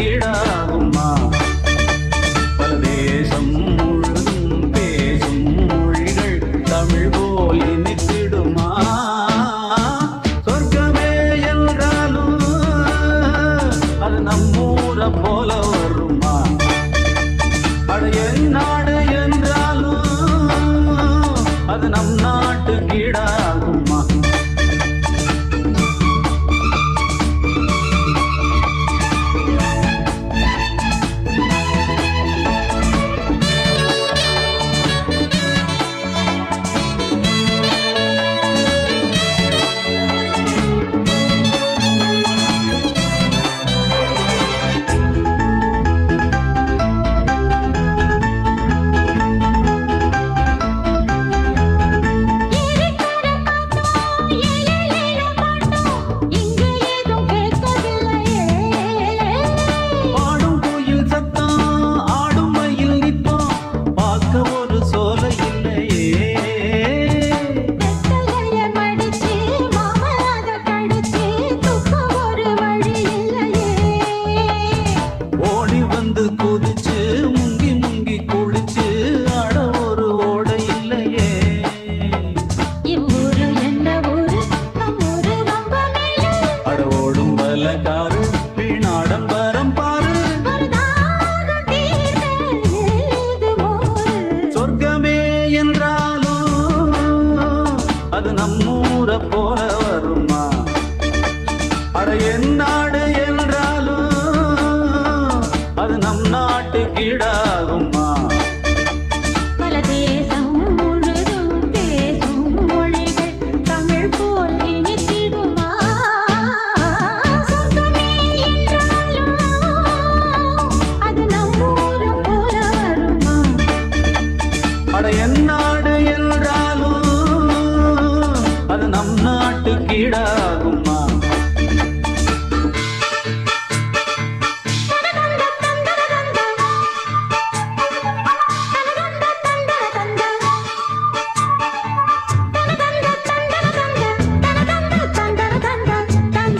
ஈடாகுமா பல தேசம் முழுதும் பேசும் மொழிகள் தமிழ் போல் இனித்திடுமா. சொர்க்கமே என்றாலும் அது நம்மூர போல சலகாரு வீணாடம்பரம் பாரு. சொர்க்கமே என்றாலும் அது நம்மூர போல வருமா? அட என் நாடு என்றாலும் அது நம் நாட்டு கீடாகுமா